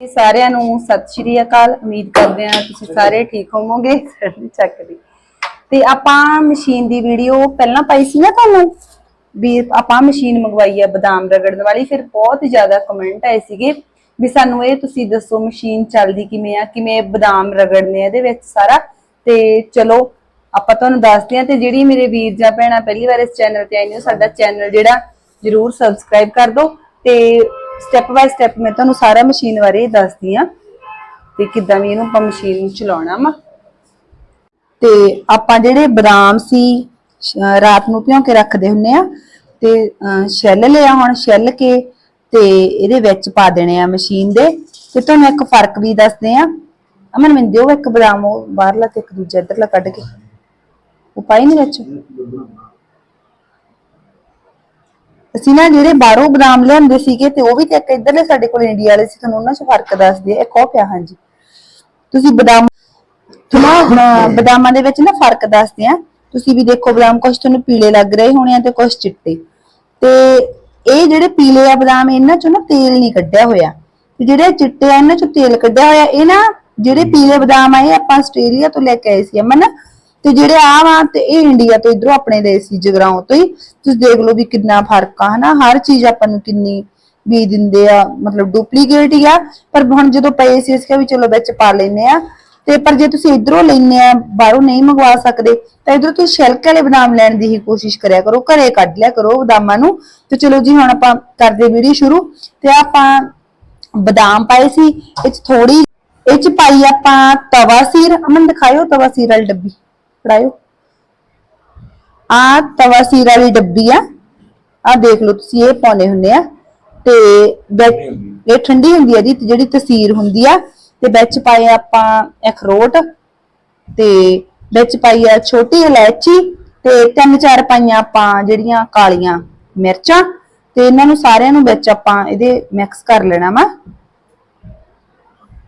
ਜੀ ਸਾਰਿਆਂ ਨੂੰ ਸਤਿ ਸ਼੍ਰੀ ਅਕਾਲ। ਉਮੀਦ ਕਰਦੇ ਹਾਂ ਤੁਸੀਂ ਸਾਰੇ ਠੀਕ ਹੋਵੋਗੇ ਚੱਕ ਦੀ। ਤੇ ਆਪਾਂ ਮਸ਼ੀਨ ਦੀ ਵੀਡੀਓ ਪਹਿਲਾਂ ਪਾਈ ਸੀ ਨਾ ਤੁਹਾਨੂੰ ਵੀ ਆਪਾਂ ਮਸ਼ੀਨ ਮੰਗਵਾਈ ਆ ਬਦਾਮ ਰਗੜਨ ਵਾਲੀ ਫਿਰ ਬਹੁਤ ਜ਼ਿਆਦਾ ਕਮੈਂਟ ਆਏ ਸੀਗੇ ਵੀ ਸਾਨੂੰ ਇਹ ਤੁਸੀਂ ਦੱਸੋ ਮਸ਼ੀਨ ਚੱਲਦੀ ਕਿਵੇਂ ਆ ਕਿਵੇਂ ਬਦਾਮ ਰਗੜਨੇ ਆ ਇਹਦੇ ਵਿੱਚ ਸਾਰਾ। ਤੇ ਚਲੋ ਆਪਾਂ ਤੁਹਾਨੂੰ ਦੱਸਦੇ ਹਾਂ ਤੇ ਜਿਹੜੀ ਮੇਰੇ ਵੀਰ ਜਾਂ ਭੈਣਾਂ ਪਹਿਲੀ ਵਾਰ ਇਸ ਚੈਨਲ ਤੇ ਆਏ ਨੇ ਸਾਡਾ ਚੈਨਲ ਜਿਹੜਾ ਜਰੂਰ ਸਬਸਕ੍ਰਾਈਬ ਕਰ ਦਿਓ। ਤੇ ਸਟੈਪ ਬਾਈ ਸਟੈਪ ਮੈਂ ਤੁਹਾਨੂੰ ਸਾਰਾ ਮਸ਼ੀਨ ਬਾਰੇ ਦੱਸਦੀ ਆ ਤੇ ਕਿੱਦਾਂ ਵੀ ਇਹਨੂੰ ਆਪਾਂ ਮਸ਼ੀਨ ਨੂੰ ਚਲਾਉਣਾ ਵਾ। ਤੇ ਆਪਾਂ ਜਿਹੜੇ ਬਦਾਮ ਸੀ ਰਾਤ ਨੂੰ ਭਿਉਂ ਕੇ ਰੱਖਦੇ ਹੁੰਨੇ ਆ, ਤੇ ਛਿੱਲ ਲਿਆ ਹੁਣ ਛਿੱਲ ਕੇ ਤੇ ਇਹਦੇ ਵਿੱਚ ਪਾ ਦੇਣੇ ਆ ਮਸ਼ੀਨ ਦੇ। ਤੇ ਤੁਹਾਨੂੰ ਇੱਕ ਫ਼ਰਕ ਵੀ ਦੱਸਦੇ ਆ। ਅਮਨ, ਮੈਨੂੰ ਦਿਓ ਇੱਕ ਬਦਾਮ, ਉਹ ਬਾਹਰਲਾ ਤੇ ਇੱਕ ਦੂਜਾ ਇੱਧਰਲਾ ਕੱਢ ਕੇ। ਉਹ ਪਾਈ ਨਹੀਂ ਵਿੱਚ? ਅਸੀਂ ਨਾ ਜਿਹੜੇ ਬਾਹਰੋਂ ਬਦਾਮ ਲਿਆਂਦੇ ਸੀਗੇ ਤੇ ਉਹ ਵੀ ਤੇ ਇੱਕ ਇੱਧਰਲੇ ਸਾਡੇ ਕੋਲ ਇੰਡੀਆ ਵਾਲੇ ਸੀ ਤੁਹਾਨੂੰ ਉਹਨਾਂ 'ਚ ਫ਼ਰਕ ਦੱਸਦੇ ਆ। ਇੱਕ ਉਹ ਪਿਆ ਹਾਂਜੀ। ਤੁਸੀਂ ਬਦਾਮ ਤੁਹਾਨੂੰ ਬਦਾਮਾਂ ਦੇ ਵਿੱਚ ਨਾ ਫ਼ਰਕ ਦੱਸਦੇ ਆ। ਤੁਸੀਂ ਵੀ ਦੇਖੋ ਬਦਾਮ ਕੁਝ ਤੁਹਾਨੂੰ ਪੀਲੇ ਲੱਗ ਰਹੇ ਹੋਣੇ ਆ ਤੇ ਕੁਝ ਚਿੱਟੇ। ਤੇ ਇਹ ਜਿਹੜੇ ਪੀਲੇ ਆ ਬਦਾਮ ਇਹਨਾਂ ਚੋਂ ਨਾ ਤੇਲ ਨਹੀਂ ਕੱਢਿਆ ਹੋਇਆ। ਤੇ ਜਿਹੜੇ ਚਿੱਟੇ ਆ ਇਹਨਾਂ ਚੋਂ ਤੇਲ ਕੱਢਿਆ ਹੋਇਆ। ਇਹ ਨਾ ਜਿਹੜੇ ਪੀਲੇ ਬਦਾਮ ਆ ਇਹ ਆਪਾਂ ਆਸਟ੍ਰੇਲੀਆ ਤੋਂ ਲੈ ਕੇ ਆਏ ਸੀ। ਅਮਨ ਤੇ ਜਿਹੜੇ ਆ ਵਾ ਤੇ ਇਹ ਇੰਡੀਆ ਤੋਂ ਇਧਰੋਂ ਆਪਣੇ ਦੇ ਸੀ ਜਗਰਾਉਂ ਤੋਂ ਹੀ, ਤੁਸੀਂ ਦੇਖ ਲਓ ਵੀ ਕਿੰਨਾ ਫ਼ਰਕ ਆ, ਹਨਾ? ਹਰ ਚੀਜ਼ ਆਪਾਂ ਨੂੰ ਕਿੰਨੀ ਵੀ ਦਿੰਦੇ ਆ, ਮਤਲਬ ਡੁਪਲੀਕੇਟ ਹੀ ਆ। ਪਰ ਹੁਣ ਜਦੋਂ ਪਏ ਸੀ ਇਸ ਵੀ ਚਲੋ ਵਿੱਚ ਪਾ ਲੈਨੇ ਆ। ਤੇ ਪਰ ਜੇ ਤੁਸੀਂ ਇਧਰੋਂ ਲੈਨੇ ਆ, ਬਾਹਰੋਂ ਨਹੀਂ ਮੰਗਵਾ ਸਕਦੇ, ਤਾਂ ਇਧਰੋਂ ਤੁਸੀਂ ਛਿਲਕੇ ਵਾਲੇ ਬਦਾਮ ਲੈਣ ਦੀ ਹੀ ਕੋਸ਼ਿਸ਼ ਕਰਿਆ ਕਰੋ, ਘਰੇ ਕੱਢ ਲਿਆ ਕਰੋ ਬਦਾਮਾਂ ਨੂੰ। ਤੇ ਚਲੋ ਜੀ, ਹੁਣ ਆਪਾਂ ਕਰਦੇ ਵੀਡੀਓ ਸ਼ੁਰੂ। ਤੇ ਆਪਾਂ ਬਦਾਮ ਪਾਏ ਸੀ, ਇਹ ਚ ਥੋੜੀ ਇਹ ਚ ਪਾਈ ਆਪਾਂ ਤਵਾ ਸੀਰ। ਅਮਨ, ਦਿਖਾਇਓ ਤਵਾ ਸੀਰ ਵਾਲੀ ਡੱਬੀ। ਫੜਾਇਓ। ਆ ਤਵਾ ਸੀਰ ਵਾਲੀ ਡੱਬੀ ਆ। ਆ ਦੇਖ ਲਓ ਤੁਸੀਂ ਇਹ ਪਾਉਣੇ ਹੁੰਦੇ ਆ। ਤੇ ਇਹ ਠੰਡੀ ਹੁੰਦੀ ਆ ਜੀ ਤੇ ਜਿਹੜੀ ਤਸੀਰ ਹੁੰਦੀ ਆ ਤੇ ਵਿੱਚ ਪਾਏ ਆਪਾਂ ਅਖਰੋਟ ਤੇ ਵਿੱਚ ਪਾਈ ਆ ਛੋਟੀ ਇਲਾਇਚੀ ਤੇ ਤਿੰਨ ਚਾਰ ਪਾਈਆਂ ਆਪਾਂ ਜਿਹੜੀਆਂ ਕਾਲੀਆਂ ਮਿਰਚਾਂ ਤੇ ਇਹਨਾਂ ਨੂੰ ਸਾਰਿਆਂ ਨੂੰ ਵਿੱਚ ਆਪਾਂ ਇਹਦੇ ਮਿਕਸ ਕਰ ਲੈਣਾ ਵਾ।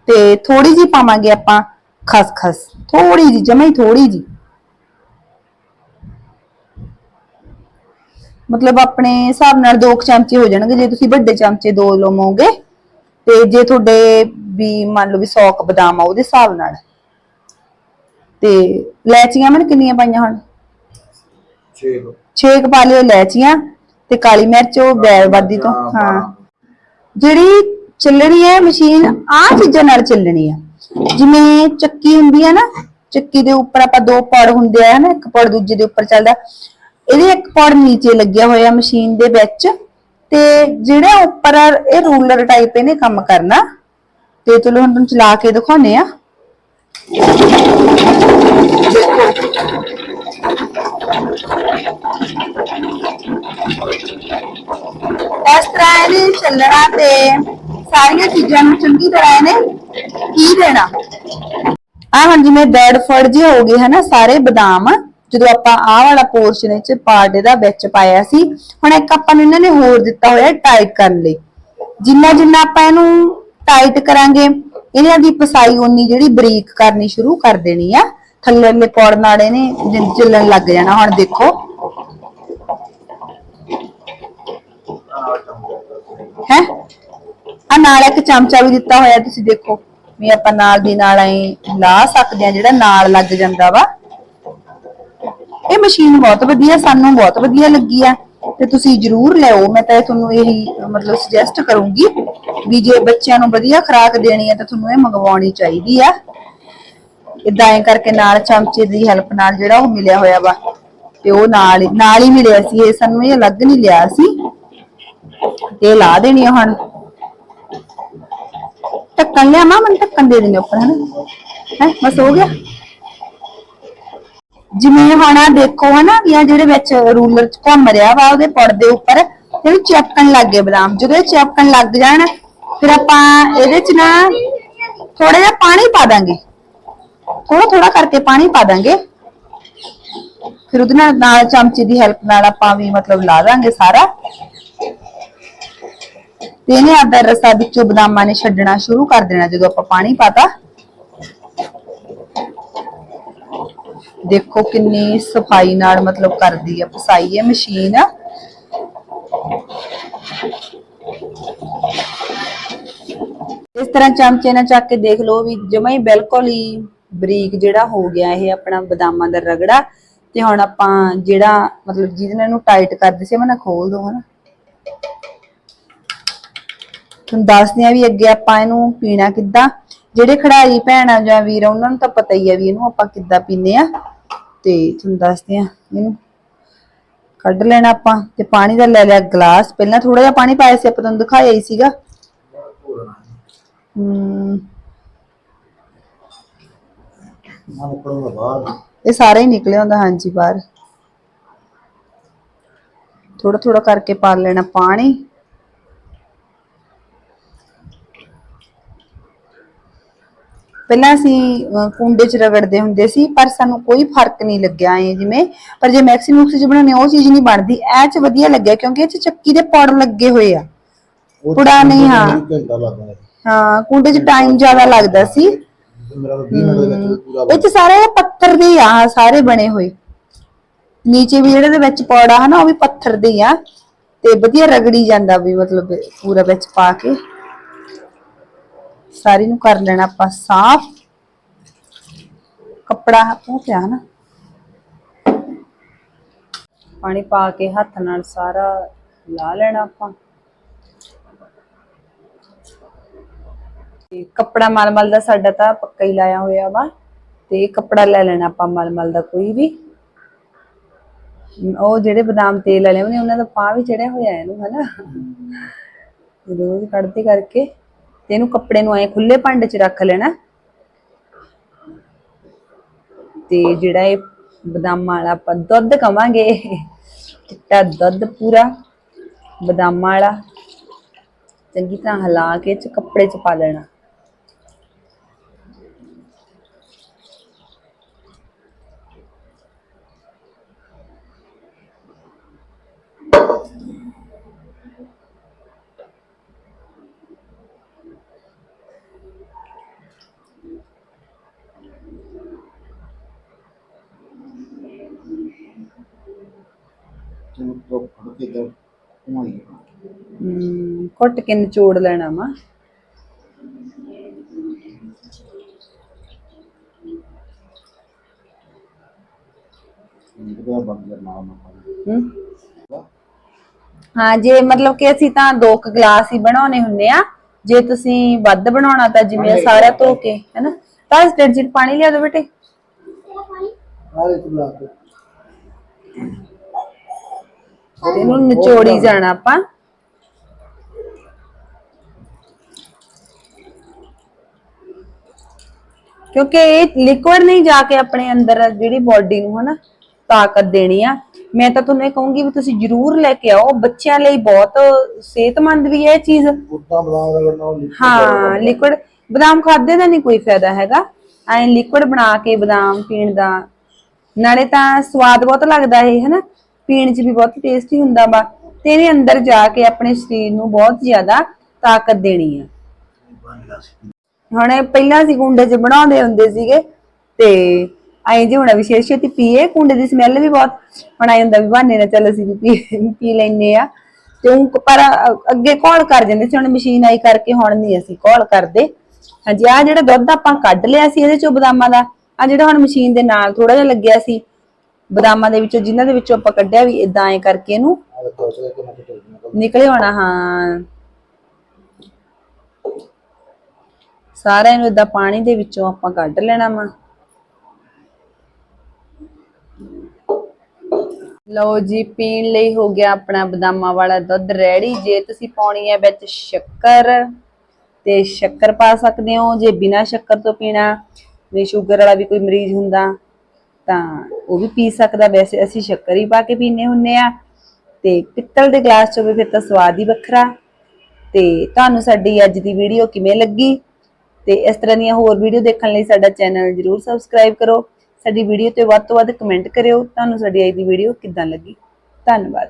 ਤੇ ਥੋੜੀ ਜੀ ਪਾਵਾਂਗੇ ਆਪਾਂ ਖਸਖਸ ਥੋੜੀ ਜੀ ਜਮਾ ਹੀ ਥੋੜੀ ਜੀ ਮਤਲਬ ਆਪਣੇ ਹਿਸਾਬ ਨਾਲ ਦੋ ਚਮਚੇ ਹੋ ਜਾਣਗੇ ਜੇ ਤੁਸੀਂ ਵੱਡੇ ਚਮਚੇ ਦੋ ਲਵੋਗੇ ਤੇ ਜੇ ਤੁਹਾਡੇ ਵੀ ਮੰਨ ਲਓ ਵੀ 100 ਕ ਬਦਾਮ ਆ ਉਹਦੇ ਹਿਸਾਬ ਨਾਲ। ਤੇ ਲੈਚੀਆਂ ਮਨ ਕਿੰਨੀਆਂ ਪਾਈਆਂ ਹੁਣ? 6 6 ਕ ਪਾ ਲਿਓ ਲੈਚੀਆਂ ਤੇ ਕਾਲੀ ਮਿਰਚ ਉਹ ਬੈਲਵਾਦੀ ਤੋਂ ਹਾਂ ਜਿਹੜੀ ਚੱਲਣੀ ਹੈ ਮਸ਼ੀਨ ਆ ਚੀਜ਼ਾਂ ਨਾਲ ਚੱਲਣੀ ਆ। ਜਿਵੇਂ ਚੱਕੀ ਹੁੰਦੀ ਹੈ ਨਾ ਚੱਕੀ ਦੇ ਉੱਪਰ ਆਪਾਂ ਦੋ ਪੜ ਹੁੰਦੇ ਆ ਨਾ ਇੱਕ ਪੜ ਦੂਜੇ ਦੇ ਉੱਪਰ ਚੱਲਦਾ। ਇਹਦੇ ਇੱਕ ਪੜ ਨੀਚੇ ਲੱਗਿਆ ਹੋਇਆ ਮਸ਼ੀਨ ਦੇ ਵਿੱਚ ਤੇ ਜਿਹੜਾ ਉੱਪਰ ਇਹ ਰੂਲਰ ਟਾਈਪ ਇਹਨੇ ਕੰਮ ਕਰਨਾ। ਤੇ ਚਲੋ ਹੁਣ ਤੁਹਾਨੂੰ ਚਲਾ ਕੇ ਦਿਖਾਉਨੇ ਆ। ਇਸ ਤਰ੍ਹਾਂ ਇਹਨੇ ਚੱਲਣਾ ਤੇ ਸਾਰੀਆਂ ਚੀਜ਼ਾਂ ਨੂੰ ਚੰਗੀ ਤਰ੍ਹਾਂ ਇਹਨੇ ਕੀ ਦੇਣਾ। ਆ ਹਾਂਜੀ ਮੈਂ ਡੈਡ ਫੜ ਜੇ ਹੋ ਗਏ ਹਨਾ, ਸਾਰੇ ਬਦਾਮ। ਜਦੋਂ ਆਪਾਂ ਆਹ ਵਾਲਾ ਪੋਰਸ਼ਨ ਵਿੱਚ ਪਾਰਟ ਇਹਦਾ ਵਿੱਚ ਪਾਇਆ ਸੀ, ਹੁਣ ਇੱਕ ਆਪਾਂ ਨੂੰ ਇਹਨਾਂ ਨੇ ਹੋਰ ਦਿੱਤਾ ਹੋਇਆ ਟਾਈਟ ਕਰਨ ਲਈ। ਜਿੰਨਾ ਜਿੰਨਾ ਆਪਾਂ ਇਹਨੂੰ ਟਾਈਟ ਕਰਾਂਗੇ, ਇਹਨਾਂ ਦੀ ਪਸਾਈ ਉਨੀ ਜਿਹੜੀ ਬਰੀਕ ਕਰਨੀ ਸ਼ੁਰੂ ਕਰ ਦੇਣੀ ਆ। ਥੱਲੇ ਥੱਲੇ ਪੌੜ ਨਾਲ ਇਹਨੇ ਚੱਲਣ ਲੱਗ ਜਾਣਾ ਹੁਣ ਦੇਖੋ। ਹੈ? ਆ ਨਾਲ ਇੱਕ ਚਮਚਾ ਵੀ ਦਿੱਤਾ ਹੋਇਆ ਤੁਸੀਂ ਦੇਖੋ। ਵੀ ਆਪਾਂ ਨਾਲ ਦੀ ਨਾਲ ਐ ਲਾ ਸਕਦੇ ਆ ਜਿਹੜਾ ਨਾਲ ਲੱਗ ਜਾਂਦਾ ਵਾ। ਇਹ ਮਸ਼ੀਨ ਬਹੁਤ ਵਧੀਆ, ਸਾਨੂੰ ਬਹੁਤ ਵਧੀਆ ਲੱਗੀ ਆ। ਤੇ ਤੁਸੀਂ ਜਰੂਰ ਲਿਓ ਮੈਂ ਤਾਂ ਇਹ ਤੁਹਾਨੂੰ ਇਹੀ, ਮਤਲਬ ਸੁਜੈਸਟ ਕਰੂੰਗੀ ਵੀ ਜੇ ਬੱਚਿਆਂ ਨੂੰ ਵਧੀਆ ਖੁਰਾਕ ਦੇਣੀ ਹੈ ਤਾਂ ਤੁਹਾਨੂੰ ਇਹ ਮੰਗਵਾਉਣੀ ਚਾਹੀਦੀ ਆ। ਇਦਾਂ ਐ ਕਰਕੇ ਨਾਲ ਚਮਚੇ ਦੀ ਹੈਲਪ ਨਾਲ ਜਿਹੜਾ ਉਹ ਮਿਲਿਆ ਹੋਇਆ ਵਾ, ਤੇ ਉਹ ਨਾਲ ਹੀ ਨਾਲ ਹੀ ਮਿਲਿਆ ਸੀ, ਇਹ ਸਾਨੂੰ ਇਹ ਅਲੱਗ ਨਹੀਂ ਲਿਆ ਸੀ। ਤੇ ਲਾ ਦੇਣੀ ਹੁਣ। ਢੱਕਣ ਲਿਆ ਮਾਂ ਮੈਨੂੰ ਢੱਕਣ ਦੇ ਦੇਣੇ ਉੱਪਰ, ਹਨਾ? ਹੈ, ਬਸ ਹੋ ਗਿਆ? ਜਿਵੇਂ ਹੁਣ ਆ ਦੇਖੋ ਹਨਾ ਵੀ ਆ ਜਿਹੜੇ ਵਿੱਚ ਰੂਲਰ ਚ ਘੁੰਮ ਰਿਹਾ ਵਾ ਉਹਦੇ ਪੜਦੇ ਉੱਪਰ ਇਹ ਚਿਪਕਣ ਲੱਗ ਗਏ ਬਦਾਮ। ਜਦੋਂ ਇਹ ਚਿਪਕਣ ਲੱਗ ਜਾਣ, ਫਿਰ ਆਪਾਂ ਇਹਦੇ ਚ ਨਾ ਥੋੜਾ ਜਿਹਾ ਪਾਣੀ ਪਾ ਦਾਂਗੇ। ਥੋੜਾ ਥੋੜਾ ਕਰਕੇ ਪਾਣੀ ਪਾ ਦਾਂਗੇ। ਫਿਰ ਉਹਦੇ ਨਾਲ ਨਾਲ ਚਮਚੇ ਦੀ ਹੈਲਪ ਨਾਲ ਆਪਾਂ ਵੀ ਮਤਲਬ ਲਾ ਦਾਂਗੇ ਸਾਰਾ। ਤੇ ਇਹਨੇ ਆਦਾ ਰਸਾ ਵਿੱਚੋਂ ਬਦਾਮਾਂ ਨੇ ਛੱਡਣਾ ਸ਼ੁਰੂ ਕਰ ਦੇਣਾ ਜਦੋਂ ਆਪਾਂ ਪਾਣੀ ਪਾਤਾ। ਦੇਖੋ ਕਿੰਨੀ ਸਫ਼ਾਈ ਨਾਲ ਮਤਲਬ ਕਰਦੀ ਆ ਪਸਾਈ ਹੈ ਮਸ਼ੀਨ। ਇਸ ਤਰ੍ਹਾਂ ਚਮਚੇ ਨਾਲ ਚੱਕ ਕੇ ਦੇਖ ਲਓ ਵੀ ਜਮਾ ਹੀ ਬਿਲਕੁਲ ਹੀ ਬਰੀਕ ਜਿਹੜਾ ਹੋ ਗਿਆ ਇਹ ਆਪਣਾ ਬਦਾਮਾਂ ਦਾ ਰਗੜਾ। ਤੇ ਹੁਣ ਆਪਾਂ ਜਿਹੜਾ ਮਤਲਬ ਜਿਹਦੇ ਨਾਲ ਇਹਨੂੰ ਟਾਈਟ ਕਰਦੇ ਸੀ ਮੈਂ ਨਾ ਖੋਲ ਦੋ ਹਨਾ। ਤੁਹਾਨੂੰ ਦੱਸਦੇ ਆ ਵੀ ਅੱਗੇ ਆਪਾਂ ਇਹਨੂੰ ਪੀਣਾ ਕਿੱਦਾਂ। ਜਿਹੜੇ ਖਿਡਾਰੀ ਭੈਣਾਂ ਜਾਂ ਵੀਰ ਉਹਨਾਂ ਨੂੰ ਤਾਂ ਪਤਾ ਹੀ ਆ ਵੀ ਇਹਨੂੰ ਆਪਾਂ ਕਿੱਦਾਂ ਪੀਨੇ ਆ। ਤੇ ਤੁਹਾਨੂੰ ਦੱਸਦੇ ਆ ਇਹਨੂੰ ਕੱਢ ਲੈਣਾ ਆਪਾਂ ਤੇ ਪਾਣੀ ਦਾ ਲੈ ਲਿਆ ਗਲਾਸ। ਪਹਿਲਾਂ ਥੋੜਾ ਜਿਹਾ ਪਾਣੀ ਪਾਇਆ ਸੀ ਆਪਾਂ ਤੁਹਾਨੂੰ ਦਿਖਾਇਆ ਹੀ ਸੀਗਾ। ਇਹ ਸਾਰਾ ਹੀ ਨਿਕਲਿਆ ਹੁੰਦਾ ਹਾਂਜੀ ਬਾਹਰ। ਥੋੜਾ ਥੋੜਾ ਕਰਕੇ ਪਾ ਲੈਣਾ ਪਾਣੀ। ਪਹਿਲਾਂ ਅਸੀਂ ਅਹ, ਕੁੰਡੇ 'ਚ ਰਗੜਦੇ ਹੁੰਦੇ ਸੀ ਪਰ ਸਾਨੂੰ ਕੋਈ ਫ਼ਰਕ ਨਹੀਂ ਲੱਗਿਆ ਐ ਜਿਵੇਂ। ਪਰ ਜੇ ਮੈਕਸੀ ਮੁਕਸ 'ਚ ਬਣਾਉਣੇ ਉਹ ਚੀਜ਼ ਨਹੀਂ ਬਣਦੀ। ਐ 'ਚ ਵਧੀਆ ਲੱਗਿਆ ਕਿਉਂਕਿ ਇਹ 'ਚ ਚੱਕੀ ਦੇ ਪੌੜ ਲੱਗੇ ਹੋਏ ਆ। ਉਹ ਨਹੀਂ, ਹਾਂ। ਘੰਟਾ ਲੱਗਦਾ। ਹੈ ਹਾਂ ਕੁੰਡੇ 'ਚ ਟਾਈਮ ਜ਼ਿਆਦਾ ਲੱਗਦਾ ਸੀ। ਮੇਰਾ ਤਾਂ 20 ਮਿੰਟ ਦੇ ਵਿੱਚ ਪੂਰਾ ਇਹ 'ਚ ਸਾਰੇ ਪੱਥਰ ਦੇ ਹੀ ਆ ਆਹ ਸਾਰੇ ਬਣੇ ਹੋਏ। ਨੀਚੇ ਵੀ ਜਿਹੜੇ ਦੇ ਵਿੱਚ ਪੌੜਾ ਹੈ ਨਾ ਉਹ ਵੀ ਪੱਥਰ ਦੇ ਹੀ ਆ। ਤੇ ਵਧੀਆ ਰਗੜੀ ਜਾਂਦਾ ਵੀ ਮਤਲਬ ਪੂਰਾ ਵਿੱਚ ਪਾ ਕੇ। ਸਾਰੀ ਨੂੰ ਕਰ ਲੈਣਾ ਆਪਾਂ ਸਾਫ਼। ਕੱਪੜਾ ਉਹ ਪਿਆ ਨਾ। ਪਾਣੀ ਪਾ ਕੇ ਹੱਥ ਨਾਲ ਸਾਰਾ ਲਾ ਲੈਣਾ ਆਪਾਂ। ਤੇ ਕੱਪੜਾ ਮਲਮਲ ਦਾ ਸਾਡਾ ਤਾਂ ਪੱਕਾ ਹੀ ਲਾਇਆ ਹੋਇਆ ਵਾ। ਤੇ ਕੱਪੜਾ ਲੈ ਲੈਣਾ ਆਪਾਂ ਮਲਮਲ ਦਾ ਕੋਈ ਵੀ। ਉਹ ਜਿਹੜੇ ਬਦਾਮ ਤੇਲ ਵਾਲੇ ਉਹਨੇ, ਉਹਨਾਂ ਦਾ ਪਾ ਵੀ ਚੜਿਆ ਹੋਇਆ ਇਹਨੂੰ, ਹਨਾ। ਰੋਜ਼ ਕੱਢਦੇ ਕਰਕੇ। ਤੇ ਇਹਨੂੰ ਕੱਪੜੇ ਨੂੰ ਐ ਖੁੱਲੇ ਭਾਂਡੇ 'ਚ ਰੱਖ ਲੈਣਾ। ਤੇ ਜਿਹੜਾ ਇਹ ਬਦਾਮਾਂ ਵਾਲਾ ਆਪਾਂ ਦੁੱਧ ਕਵਾਂਗੇ, ਚਿੱਟਾ ਦੁੱਧ ਪੂਰਾ ਬਦਾਮਾਂ ਵਾਲਾ, ਚੰਗੀ ਤਰ੍ਹਾਂ ਹਿਲਾ ਕੇ 'ਚ ਕੱਪੜੇ 'ਚ ਪਾ ਲੈਣਾ ਤੂੰ ਤੋਂ ਫੜ ਕੇ ਕਰ ਘੁਮਾਈ ਹਮ, ਘੁੱਟ ਕੇ ਨਿਚੋੜ ਲੈਣਾ ਵਾ। ਇਹਦਾ ਨਾ ਹਮ। ਹਾਂ ਜੇ ਮਤਲਬ ਕਿ ਅਸੀਂ ਤਾਂ ਦੋ ਕੁ ਗਲਾਸ ਹੀ ਬਣਾਉਣੇ ਹੁੰਦੇ ਆ। ਜੇ ਤੁਸੀਂ ਵੱਧ ਬਣਾਉਣਾ ਤਾਂ ਜਿਵੇਂ ਸਾਰਾ ਧੋ ਕੇ ਹੈਨਾ। ਤਾਂ ਡਿਟਰਜੈਂਟ ਪਾਣੀ ਲਿਆ ਦੋ ਬੇਟੇ। ਆਰੇ ਤੂੰ ਲਾ ਕੇ ਤੇ ਇਹਨੂੰ ਨਿਚੋੜੀ ਜਾਣਾ ਆਪਾਂ ਕਿਉਂਕਿ ਇਹ ਲਿਕੁਇਡ ਨਹੀਂ ਜਾ ਕੇ ਆਪਣੇ ਅੰਦਰ ਜਿਹੜੀ ਬਾਡੀ ਨੂੰ ਹਨਾ ਤਾਕਤ ਦੇਣੀ ਆ ਮੈਂ ਤਾਂ ਤੁਹਾਨੂੰ ਇਹ ਕਹੂੰਗੀ ਵੀ ਤੁਸੀਂ ਜ਼ਰੂਰ ਲੈ ਕੇ ਆਓ ਬੱਚਿਆਂ ਲਈ ਬਹੁਤ ਸਿਹਤਮੰਦ ਵੀ ਹੈ ਇਹ ਚੀਜ਼ ਰਗੜਨਾ ਹਾਂ ਲਿਕੁਇਡ ਬਦਾਮ ਖਾਦੇ ਦਾ ਨਹੀਂ ਕੋਈ ਫਾਇਦਾ ਹੈਗਾ ਐ ਲਿਕੁਇਡ ਬਣਾ ਕੇ ਬਦਾਮ ਪੀਣ ਦਾ ਨਾਲੇ ਤਾਂ ਸਵਾਦ ਬਹੁਤ ਲੱਗਦਾ ਇਹ ਹੈਨਾ ਪੀਣ 'ਚ ਵੀ ਬਹੁਤ ਟੇਸਟੀ ਹੁੰਦਾ ਵਾ ਤੇ ਇਹਨੇ ਅੰਦਰ ਜਾ ਕੇ ਆਪਣੇ ਸਰੀਰ ਨੂੰ ਬਹੁਤ ਜ਼ਿਆਦਾ ਤਾਕਤ ਦੇਣੀ ਆ। ਹੁਣ ਇਹ ਪਹਿਲਾਂ ਅਸੀਂ ਕੁੰਡੇ 'ਚ ਬਣਾਉਂਦੇ ਹੁੰਦੇ ਸੀਗੇ ਤੇ ਐਂ ਜੀ ਹੁਣ ਵਿਸ਼ੇਸ਼ ਛੇਤੀ ਪੀਏ, ਕੁੰਡੇ ਦੀ ਸਮੈਲ ਵੀ ਬਹੁਤ ਹੁਣ ਆਈ ਹੁੰਦਾ ਵੀ ਬਹਾਨੇ ਨਾਲ ਚੱਲ ਅਸੀਂ ਵੀ ਪੀ ਪੀ ਲੈਨੇ ਆ। ਤੇ ਊਂ ਪਰ ਅੱਗੇ ਘੋਲ ਕਰ ਜਾਂਦੇ ਸੀ, ਹੁਣ ਮਸ਼ੀਨ ਆਈ ਕਰਕੇ ਹੁਣ ਨਹੀਂ ਅਸੀਂ ਘੋਲ ਕਰਦੇ। ਹਾਂਜੀ ਆ ਜਿਹੜਾ ਦੁੱਧ ਆਪਾਂ ਕੱਢ ਲਿਆ ਸੀ ਇਹਦੇ ਚੋਂ ਬਦਾਮਾਂ ਦਾ ਆ ਜਿਹੜਾ ਹੁਣ ਮਸ਼ੀਨ ਦੇ ਨਾਲ ਥੋੜਾ ਜਿਹਾ ਲੱਗਿਆ ਸੀ ਬਦਾਮਾਂ ਦੇ ਵਿੱਚੋਂ ਜਿਨ੍ਹਾਂ ਦੇ ਵਿੱਚੋਂ ਆਪਾਂ ਕੱਢਿਆ ਵੀ ਇਦਾਂ ਐ ਕਰਕੇ ਇਹਨੂੰ ਨਿਕਲੇ ਹੋਣਾ ਹਾਂ। ਸਾਰਾ ਇਹਨੂੰ ਇਦਾਂ ਪਾਣੀ ਦੇ ਵਿੱਚੋਂ ਆਪਾਂ ਕੱਢ ਲੈਣਾ ਵਾ। ਲਓ ਜੀ ਪੀਣ ਲਈ ਹੋ ਗਿਆ ਆਪਣਾ ਬਦਾਮਾਂ ਵਾਲਾ ਦੁੱਧ ਰੈਡੀ ਜੇ ਤੁਸੀਂ ਪਾਉਣੀ ਹੈ ਵਿੱਚ ਸ਼ੱਕਰ ਤੇ ਸ਼ੱਕਰ ਪਾ ਸਕਦੇ ਹੋ। ਜੇ ਬਿਨਾ ਸ਼ੱਕਰ ਤੋਂ ਪੀਣਾ ਵੀ ਸ਼ੂਗਰ ਵਾਲਾ ਵੀ ਕੋਈ ਮਰੀਜ਼ ਹੁੰਦਾ ਤਾਂ ਉਹ ਵੀ ਪੀ ਸਕਦਾ। ਵੈਸੇ ਅਸੀਂ ਸ਼ੱਕਰ ਹੀ ਪਾ ਕੇ ਪੀਨੇ ਹੁੰਨੇ ਆ। ਤੇ ਪਿੱਤਲ ਦੇ ਗਲਾਸ ਚ ਹੋਵੇ ਫਿਰ ਤਾਂ ਸਵਾਦ ਹੀ ਵੱਖਰਾ। ਤੇ ਤੁਹਾਨੂੰ ਸਾਡੀ ਅੱਜ ਦੀ ਵੀਡੀਓ ਕਿਵੇਂ ਲੱਗੀ? ਤੇ ਇਸ ਤਰ੍ਹਾਂ ਦੀਆਂ ਹੋਰ ਵੀਡੀਓ ਦੇਖਣ ਲਈ ਸਾਡਾ ਚੈਨਲ ਜਰੂਰ ਸਬਸਕ੍ਰਾਈਬ ਕਰੋ। ਸਾਡੀ ਵੀਡੀਓ ਤੇ ਵੱਧ ਤੋਂ ਵੱਧ ਕਮੈਂਟ ਕਰਿਓ। ਤੁਹਾਨੂੰ ਸਾਡੀ ਅੱਜ ਦੀ ਵੀਡੀਓ ਕਿੱਦਾਂ ਲੱਗੀ? ਧੰਨਵਾਦ।